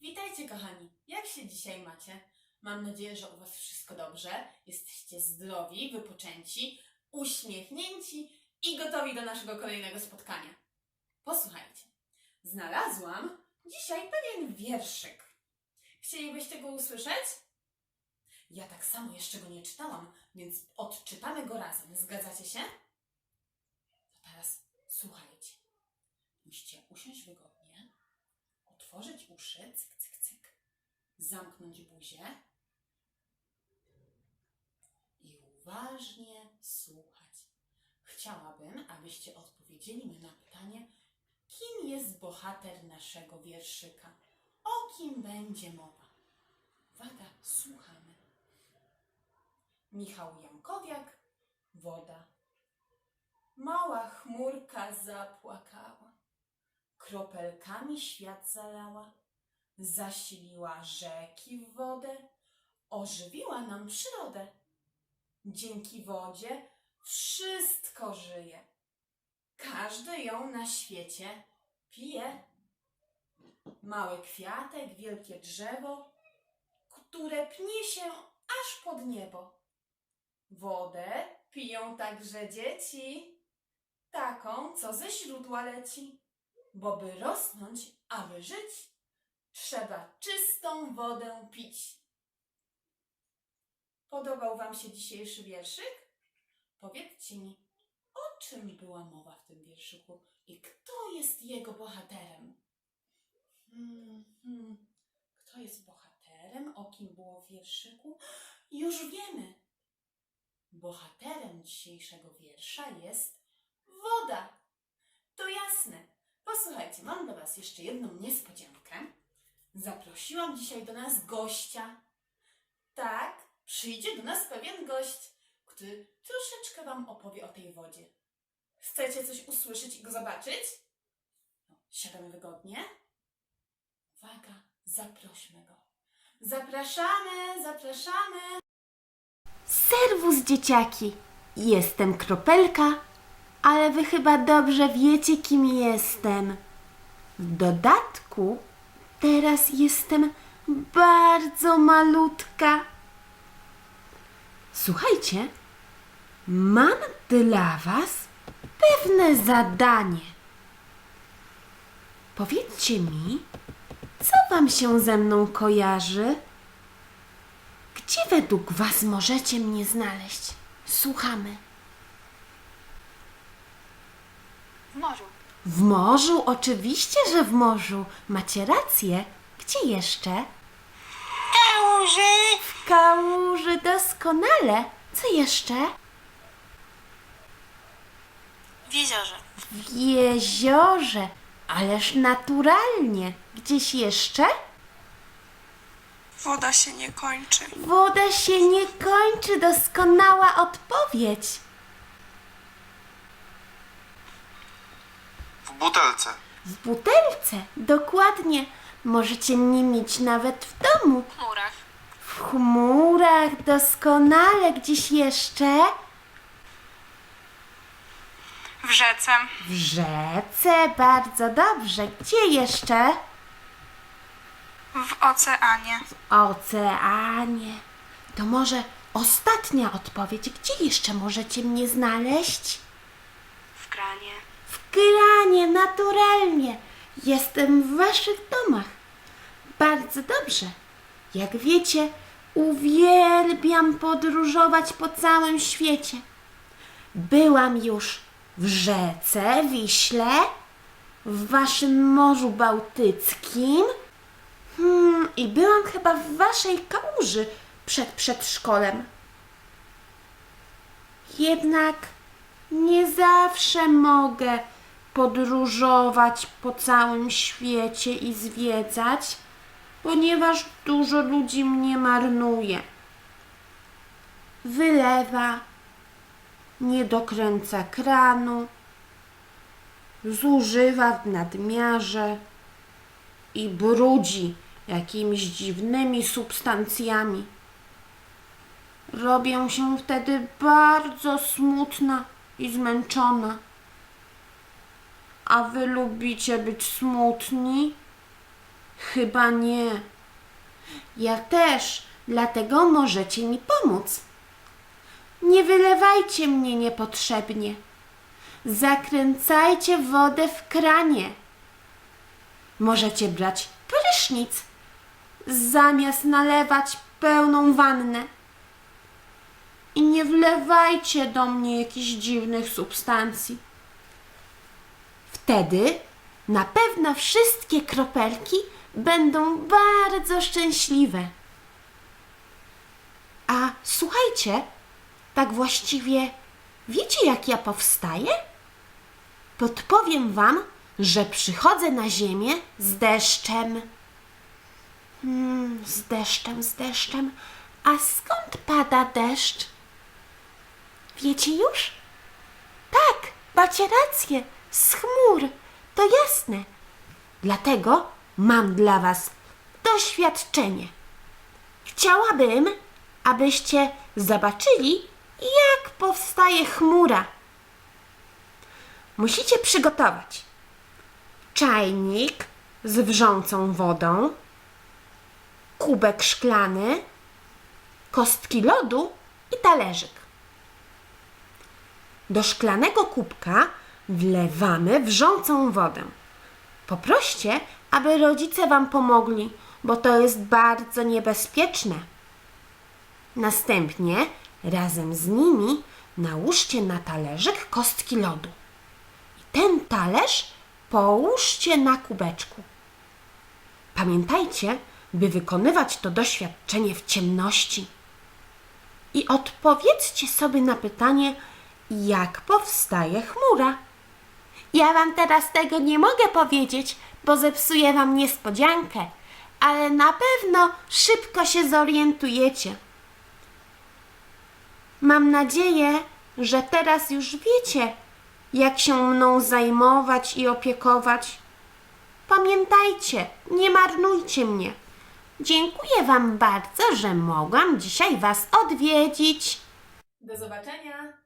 Witajcie kochani, jak się dzisiaj macie? Mam nadzieję, że u Was wszystko dobrze, jesteście zdrowi, wypoczęci, uśmiechnięci i gotowi do naszego kolejnego spotkania. Posłuchajcie, znalazłam dzisiaj pewien wierszyk. Chcielibyście go usłyszeć? Ja tak samo jeszcze go nie czytałam, więc odczytamy go razem. Zgadzacie się? To teraz słuchajcie. Musicie usiąść wygodnie, otworzyć uszy, cyk, cyk, cyk, zamknąć buzię i uważnie słuchać. Chciałabym, abyście odpowiedzieli mi na pytanie, kim jest bohater naszego wierszyka? O kim będzie mowa? Uwaga, słuchamy. Michał Jankowiak, woda. Mała chmurka zapłakała, kropelkami świat zalała, zasiliła rzeki w wodę, ożywiła nam przyrodę. Dzięki wodzie wszystko żyje. Każdy ją na świecie pije. Mały kwiatek, wielkie drzewo, które pnie się aż pod niebo. Wodę piją także dzieci, taką, co ze źródła leci. Bo by rosnąć, aby żyć, trzeba czystą wodę pić. Podobał Wam się dzisiejszy wierszyk? Powiedzcie mi, o czym była mowa w tym wierszyku i kto jest jego bohaterem? Hmm, hmm. Kto jest bohaterem? O kim było w wierszyku? Już wiemy. Bohaterem dzisiejszego wiersza jest woda. To jasne. Posłuchajcie, mam dla Was jeszcze jedną niespodziankę. Zaprosiłam dzisiaj do nas gościa. Tak, przyjdzie do nas pewien gość, który troszeczkę Wam opowie o tej wodzie. Chcecie coś usłyszeć i go zobaczyć? No, siadamy wygodnie. Uwaga, zaprośmy go. Zapraszamy, zapraszamy. Serwus dzieciaki! Jestem Kropelka, ale wy chyba dobrze wiecie, kim jestem. W dodatku teraz jestem bardzo malutka. Słuchajcie, mam dla was pewne zadanie. Powiedzcie mi, co wam się ze mną kojarzy? Gdzie według Was możecie mnie znaleźć? Słuchamy. W morzu. W morzu? Oczywiście, że w morzu. Macie rację. Gdzie jeszcze? Kałuży! W kałuży doskonale. Co jeszcze? W jeziorze. W jeziorze. Ależ naturalnie. Gdzieś jeszcze? Woda się nie kończy. Woda się nie kończy. Doskonała odpowiedź. Butelce. W butelce. Dokładnie. Możecie mnie mieć nawet w domu. W chmurach. W chmurach doskonale gdzieś jeszcze. W rzece. W rzece bardzo dobrze. Gdzie jeszcze? W oceanie. W oceanie. To może ostatnia odpowiedź. Gdzie jeszcze możecie mnie znaleźć? W kranie. W kranie, naturalnie. Jestem w waszych domach. Bardzo dobrze. Jak wiecie, uwielbiam podróżować po całym świecie. Byłam już w rzece Wiśle, w waszym Morzu Bałtyckim hmm, i byłam chyba w waszej kałuży przed przedszkolem. Jednak nie zawsze mogę podróżować po całym świecie i zwiedzać, ponieważ dużo ludzi mnie marnuje. Wylewa, nie dokręca kranu, zużywa w nadmiarze i brudzi jakimiś dziwnymi substancjami. Robię się wtedy bardzo smutna i zmęczona. A wy lubicie być smutni? Chyba nie. Ja też, dlatego możecie mi pomóc. Nie wylewajcie mnie niepotrzebnie. Zakręcajcie wodę w kranie. Możecie brać prysznic, zamiast nalewać pełną wannę. I nie wlewajcie do mnie jakichś dziwnych substancji. Wtedy na pewno wszystkie kropelki będą bardzo szczęśliwe. A słuchajcie, tak właściwie wiecie, jak ja powstaję? Podpowiem wam, że przychodzę na ziemię z deszczem. Hmm, z deszczem, z deszczem. A skąd pada deszcz? Wiecie już? Tak, macie rację, z chmur, to jasne. Dlatego mam dla Was doświadczenie. Chciałabym, abyście zobaczyli, jak powstaje chmura. Musicie przygotować czajnik z wrzącą wodą, kubek szklany, kostki lodu i talerzyk. Do szklanego kubka wlewamy wrzącą wodę. Poproście, aby rodzice Wam pomogli, bo to jest bardzo niebezpieczne. Następnie razem z nimi nałóżcie na talerzyk kostki lodu. I ten talerz połóżcie na kubeczku. Pamiętajcie, by wykonywać to doświadczenie w ciemności. I odpowiedzcie sobie na pytanie, jak powstaje chmura. Ja wam teraz tego nie mogę powiedzieć, bo zepsuję wam niespodziankę, ale na pewno szybko się zorientujecie. Mam nadzieję, że teraz już wiecie, jak się mną zajmować i opiekować. Pamiętajcie, nie marnujcie mnie. Dziękuję Wam bardzo, że mogłam dzisiaj Was odwiedzić. Do zobaczenia!